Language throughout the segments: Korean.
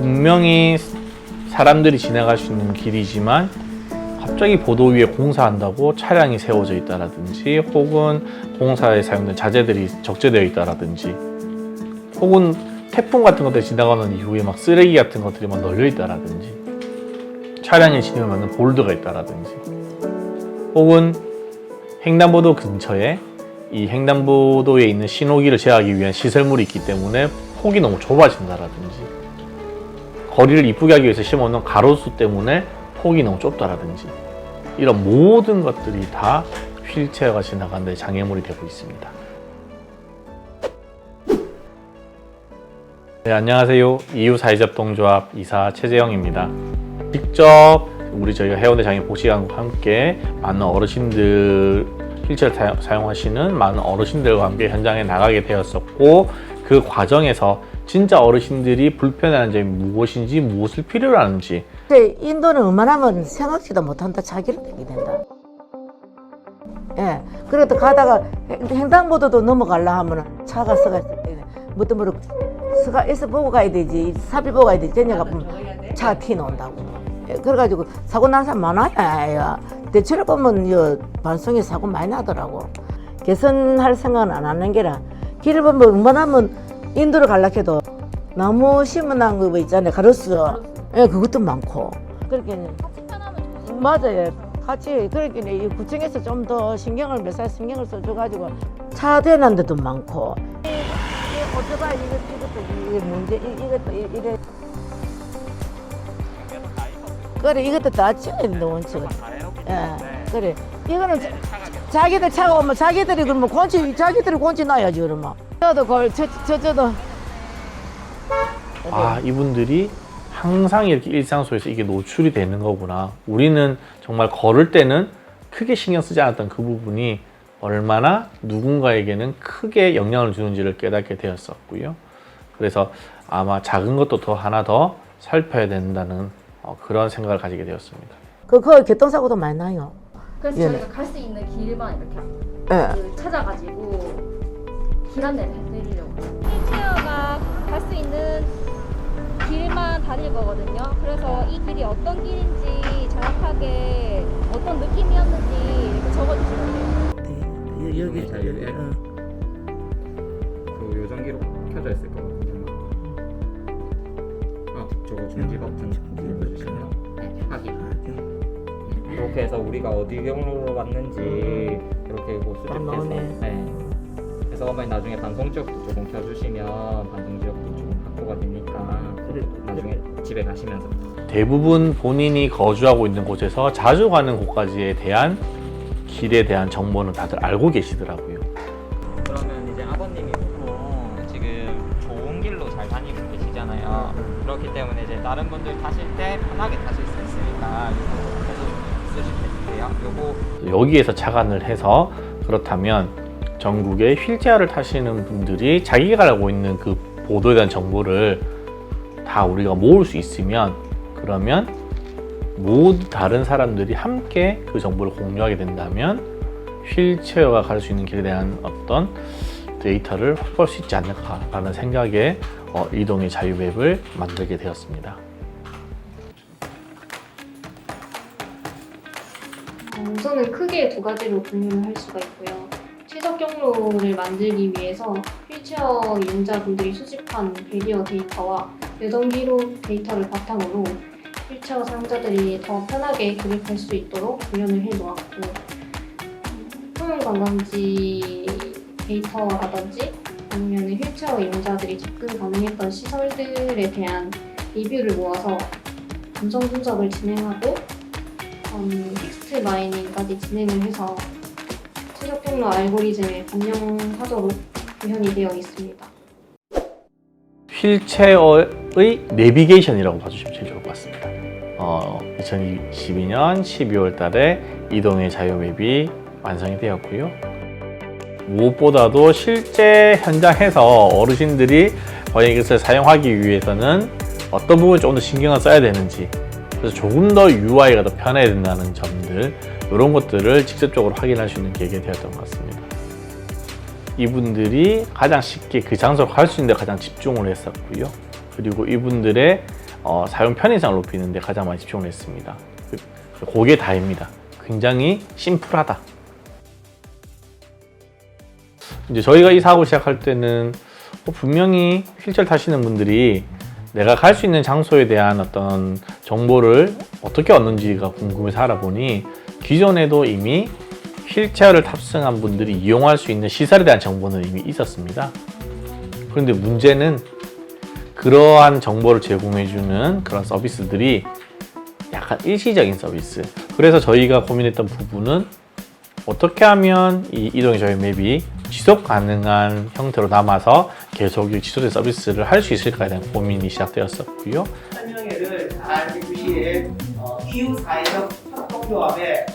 분명히 사람들이 지나갈 수 있는 길이지만 갑자기 보도 위에 공사한다고 차량이 세워져 있다라든지 혹은 공사에 사용된 자재들이 적재되어 있다라든지 혹은 태풍 같은 것들이 지나가는 이후에 막 쓰레기 같은 것들이 막 널려 있다라든지 진입을 막는 볼드가 있다라든지 혹은 횡단보도 근처에 이 횡단보도에 있는 신호기를 제어하기 위한 시설물이 있기 때문에 폭이 너무 좁아진다라든지 거리를 이쁘게 하기 위해서 심어놓은 가로수 때문에 폭이 너무 좁다라든지 이런 모든 것들이 다 휠체어가 지나가는 데 장애물이 되고 있습니다. 네, 안녕하세요. 이웃사회접동조합 이사 최재영입니다. 직접 우리 저희가 해운대 장애 복지관과 함께 많은 어르신들 휠체어 사- 사용하시는 많은 어르신들과 함께 현장에 나가게 되었었고 그 과정에서 진짜 어르신들이 불편해하는 점이 무엇인지 무엇을 필요로 하는지 근데 인도는 웬만하면 생각지도 못한다 자기를 내게 된다. 예. 그래도 가다가 횡- 횡단보도도 넘어가려 하면 차가 서가 뭐또 뭐로 서가 있어 보고 가야 되지 사비 보고 가야 되지 쟤네가 보면 차 튀어나온다고. 예, 그래가지고 사고 난 사람 많아요. 대체로 보면 이 반송에 사고 많이 나더라고. 개선할 생각은 안 하는 게라 길을 보면 웬만하면 인도를 갈라 해도 나무 심어놓은 거 있잖아요 가로수. 예 그것도 많고. 그렇게 같이 편하면 맞아요. 같이 그렇게 이 구청에서 좀 더 신경을 몇 살 신경을 써줘가지고 차 대는 데도 많고. 이 오토바이 이것 이것도 이게 문제 이, 이것도 이- 이래. 그래 이것도 다 된다 원칙은. 예 그래. 이거는 자, 자기들 차가 오면 자기들이 그러면 곤치 자기들이 곤치 놔야지 그러면 저도 걸 저 저, 저도 아 이분들이 항상 이렇게 일상 속에서 이게 노출이 되는 거구나. 우리는 정말 걸을 때는 크게 신경 쓰지 않았던 그 부분이 얼마나 누군가에게는 크게 영향을 주는지를 깨닫게 되었었고요. 그래서 아마 작은 것도 더 하나 더 살펴야 된다는 어, 그런 생각을 가지게 되었습니다. 그 거기 교통사고도 많이 나요 그래서 예. 저희가 갈 수 있는 길만 이렇게 예. 그 찾아가지고 길 안내를 해드리려고 휠체어가 갈 수 있는 길만 다닐 거거든요. 그래서 이 길이 어떤 길인지 정확하게 어떤 느낌이었는지 이렇게 적어주시면 돼요. 네, 여기 자, 여기. 어. 그 요정기로 켜져 있을 거거든요. 아, 저거 중지 버튼 눌러주시면 확인. 이렇게 해서 우리가 어디 경로로 왔는지 이렇게 뭐 아, 수집해서. 나오네. 네. 그래서 어머니 나중에 반송 지역도 조금 켜주시면 반송 지역도 조금 확보가 되니까 나중에 집에 가시면서 대부분 본인이 거주하고 있는 곳에서 자주 가는 곳까지에 대한 길에 대한 정보는 다들 알고 계시더라고요. 그러면 이제 아버님이 보통 지금 좋은 길로 잘 다니고 계시잖아요. 그렇기 때문에 이제 다른 분들 타실 때 편하게 타실 수 있으니까 이거 계속 쓰시면 돼요. 요거 여기에서 착안을 해서 그렇다면 전국에 휠체어를 타시는 분들이 자기가 알고 있는 그 보도에 대한 정보를 다 우리가 모을 수 있으면 그러면 모두 다른 사람들이 함께 그 정보를 공유하게 된다면 휠체어가 갈 수 있는 길에 대한 어떤 데이터를 확보할 수 있지 않을까라는 생각에 어, 이동의 자유맵을 만들게 되었습니다. 어, 우선은 크게 두 가지로 분류를 할 수가 있고요. 최적 경로를 만들기 위해서 휠체어 이용자분들이 수집한 배리어 데이터와 여동 기록 데이터를 바탕으로 휠체어 사용자들이 더 편하게 교육할 수 있도록 구현을 해놓았고 음, 소형 관광지 데이터라든지 아니면 휠체어 이용자들이 접근 가능했던 시설들에 대한 리뷰를 모아서 감성 분석을 진행하고 음, 텍스트 마이닝까지 진행을 해서 최적 경로 알고리즘에 반영하도록 구현이 되어 있습니다. 휠체어의 내비게이션이라고 봐주시면 제일 좋을 것 같습니다. 어, 2022년 12월 달에 이동의 자유맵이 완성이 되었고요. 무엇보다도 실제 현장에서 어르신들이 과연 이것을 사용하기 위해서는 어떤 부분에 조금 더 신경을 써야 되는지 그래서 조금 더 UI가 더 편해야 된다는 점들 이런 것들을 직접적으로 확인할 수 있는 계기가 되었던 것 같습니다. 이분들이 가장 쉽게 그 장소로 갈수 있는 데 가장 집중을 했었고요. 그리고 이분들의 어, 사용 편의성을 높이는 데 가장 많이 집중을 했습니다. 그- 그게 다입니다. 굉장히 심플하다. 이제 저희가 이 사업을 시작할 때는 어, 분명히 휠체어 타시는 분들이 내가 갈 수 있는 장소에 대한 어떤 정보를 어떻게 얻는지가 궁금해서 알아보니 기존에도 이미 휠체어를 탑승한 분들이 이용할 수 있는 시설에 대한 정보는 이미 있었습니다. 그런데 문제는 그러한 정보를 제공해주는 그런 서비스들이 약간 일시적인 서비스. 그래서 저희가 고민했던 부분은 어떻게 하면 이 이동의 저희 맵이 지속 가능한 형태로 남아서 계속 이 지속된 서비스를 할 수 있을까에 대한 고민이 시작되었었고요. 설명회를 잘 해주실 어, EU 사회적 협동조합의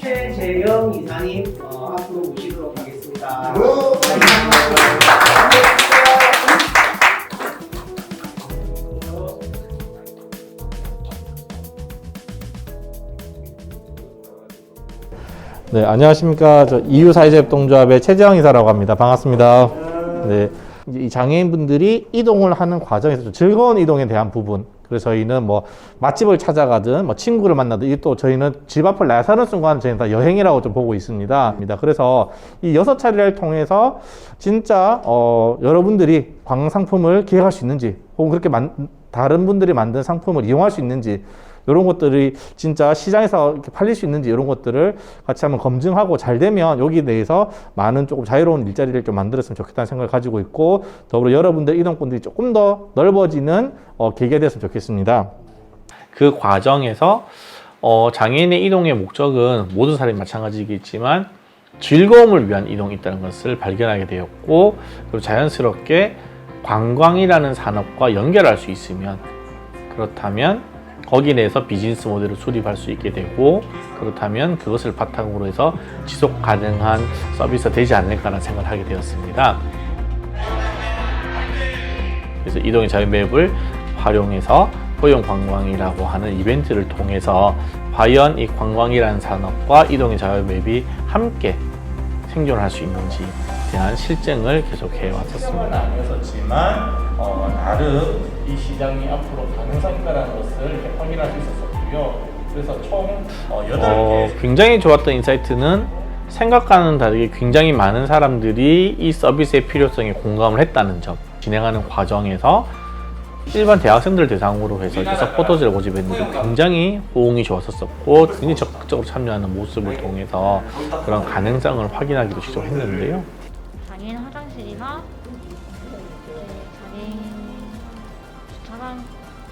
최재영 이사님 어, 앞으로 모시도록 하겠습니다. 네, 안녕하십니까. 저 EU 사회제협동조합의 최재영 이사라고 합니다. 반갑습니다. 네. 이 장애인분들이 이동을 하는 과정에서 좀 즐거운 이동에 대한 부분. 그래서 저희는 뭐 맛집을 찾아가든 뭐 친구를 만나든 이게 또 저희는 집 앞을 나서는 순간 저희는 다 여행이라고 좀 보고 있습니다. 그래서 이 여섯 차례를 통해서 진짜 어 여러분들이 관광 상품을 기획할 수 있는지 혹은 그렇게 만, 다른 분들이 만든 상품을 이용할 수 있는지 이런 것들이 진짜 시장에서 이렇게 팔릴 수 있는지 이런 것들을 같이 한번 검증하고 잘 되면 여기 대해서 많은 조금 자유로운 일자리를 좀 만들었으면 좋겠다는 생각을 가지고 있고 더불어 여러분들 이동권들이 조금 더 넓어지는 어, 계기가 됐으면 좋겠습니다. 그 과정에서 어, 장애인의 이동의 목적은 모든 사람이 마찬가지겠지만 즐거움을 위한 이동이 있다는 것을 발견하게 되었고 그리고 자연스럽게 관광이라는 산업과 연결할 수 있으면 그렇다면 거기에 대해서 비즈니스 모델을 수립할 수 있게 되고 그렇다면 그것을 바탕으로 해서 지속 가능한 서비스가 되지 않을까라는 생각을 하게 되었습니다. 그래서 이동의 자유맵을 활용해서 포용 관광이라고 하는 이벤트를 통해서 과연 이 관광이라는 산업과 이동의 자유맵이 함께 생존할 수 있는지 대한 실증을 계속해 왔었습니다. 아니었지만 어, 나름 이 시장이 앞으로 가능성 있다는 것을 확인할 수 있었었고요. 그래서 총 어, 8개 굉장히 좋았던 인사이트는 생각과는 다르게 굉장히 많은 사람들이 이 서비스의 필요성에 공감을 했다는 점. 진행하는 과정에서 일반 대학생들 대상으로 해서 이제 서포터즈를 모집했는데 굉장히 호응이 좋았었고 굉장히 적극적으로 참여하는 모습을 통해서 그런 가능성을 확인하기도 직접 했는데요. 장애인 화장실이나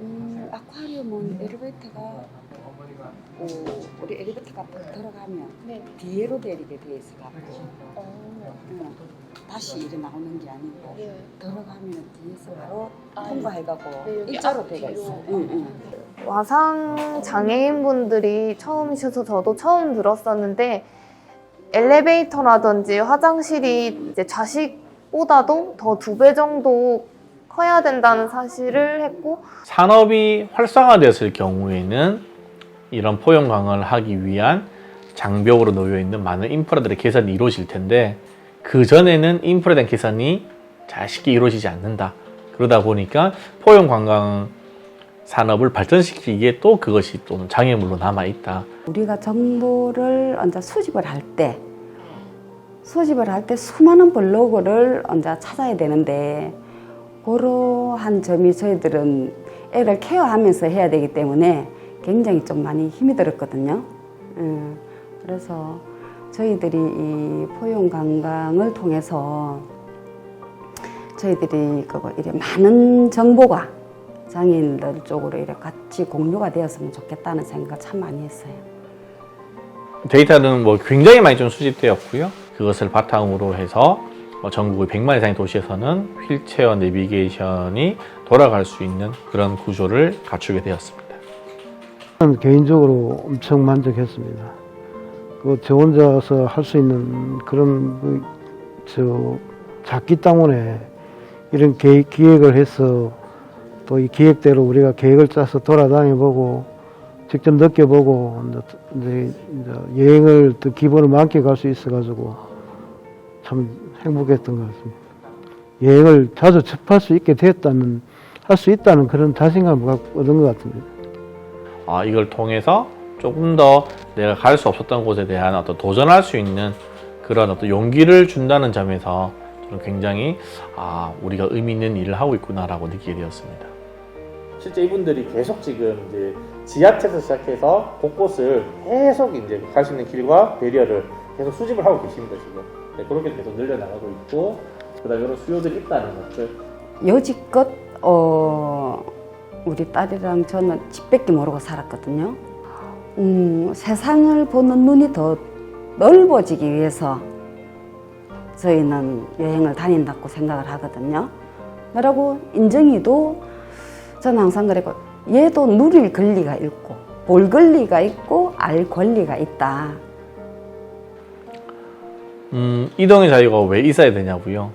음, 아쿠아리움은 엘리베이터가 어, 우리 엘리베이터가 딱 들어가면 뒤로 내리게 돼 있어 갖고 응, 다시 일어 나오는 게 아니고 들어가면 뒤에서 바로 통과해가고 일자로 돼가 있어. 응, 응. 와상 장애인분들이 처음이셔서 저도 처음 들었었는데 엘리베이터라든지 화장실이 이제 좌식보다도 더 두 배 정도 커야 된다는 사실을 했고 산업이 활성화됐을 경우에는 이런 포용 강화를 하기 위한 장벽으로 놓여 있는 많은 인프라들의 개선이 이루어질 텐데 그 전에는 인프라에 대한 개선이 잘 쉽게 이루어지지 않는다. 그러다 보니까 포용 관광 산업을 발전시키기에 또 그것이 또 장애물로 남아 있다. 우리가 정보를 이제 수집을 할 때 수집을 할 때 수많은 블로그를 이제 찾아야 되는데 그러한 점이 저희들은 애를 케어하면서 해야 되기 때문에 굉장히 좀 많이 힘이 들었거든요. 음, 그래서 저희들이 이 포용 관광을 통해서 저희들이 그거 이래 많은 정보가 장애인들 쪽으로 이렇게 같이 공유가 되었으면 좋겠다는 생각 참 많이 했어요. 데이터는 뭐 굉장히 많이 좀 수집되었고요. 그것을 바탕으로 해서 어, 전국의 100만 이상의 도시에서는 휠체어 내비게이션이 돌아갈 수 있는 그런 구조를 갖추게 되었습니다. 저는 개인적으로 엄청 만족했습니다. 그저 혼자서 할 수 있는 그런 그, 저 작기 때문에 이런 계, 기획을 해서 또 이 기획대로 우리가 계획을 짜서 돌아다녀보고 직접 느껴보고 이제 여행을 또 기본을 만끽할 수 있어가지고 참 행복했던 것 같습니다. 여행을 자주 접할 수 있게 됐다는 할 수 있다는 그런 자신감을 갖고 얻은 것 같습니다. 아, 이걸 통해서 조금 더 내가 갈 수 없었던 곳에 대한 어떤 도전할 수 있는 그런 어떤 용기를 준다는 점에서 저는 굉장히 아, 우리가 의미 있는 일을 하고 있구나라고 느끼게 되었습니다. 실제 이분들이 계속 지금 이제 지하철에서 시작해서 곳곳을 계속 이제 갈 수 있는 길과 배리어를 계속 수집을 하고 계십니다, 지금. 네, 그렇게 계속 늘려나가고 있고, 그 다음에 이런 수요들이 있다는 것들. 여지껏 어, 우리 딸이랑 저는 집밖에 모르고 살았거든요. 음, 세상을 보는 눈이 더 넓어지기 위해서 저희는 여행을 다닌다고 생각을 하거든요. 그러고 인정이도 저는 항상 그랬고 얘도 누릴 권리가 있고 볼 권리가 있고 알 권리가 있다. 음, 이동의 자유가 왜 있어야 되냐고요?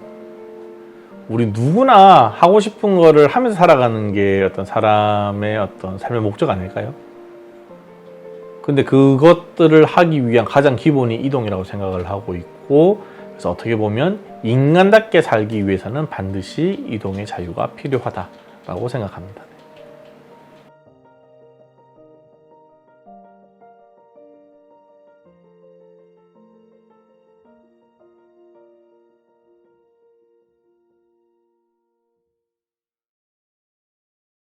우리 누구나 하고 싶은 거를 하면서 살아가는 게 어떤 사람의 어떤 삶의 목적 아닐까요? 근데 그것들을 하기 위한 가장 기본이 이동이라고 생각을 하고 있고, 그래서 어떻게 보면 인간답게 살기 위해서는 반드시 이동의 자유가 필요하다라고 생각합니다.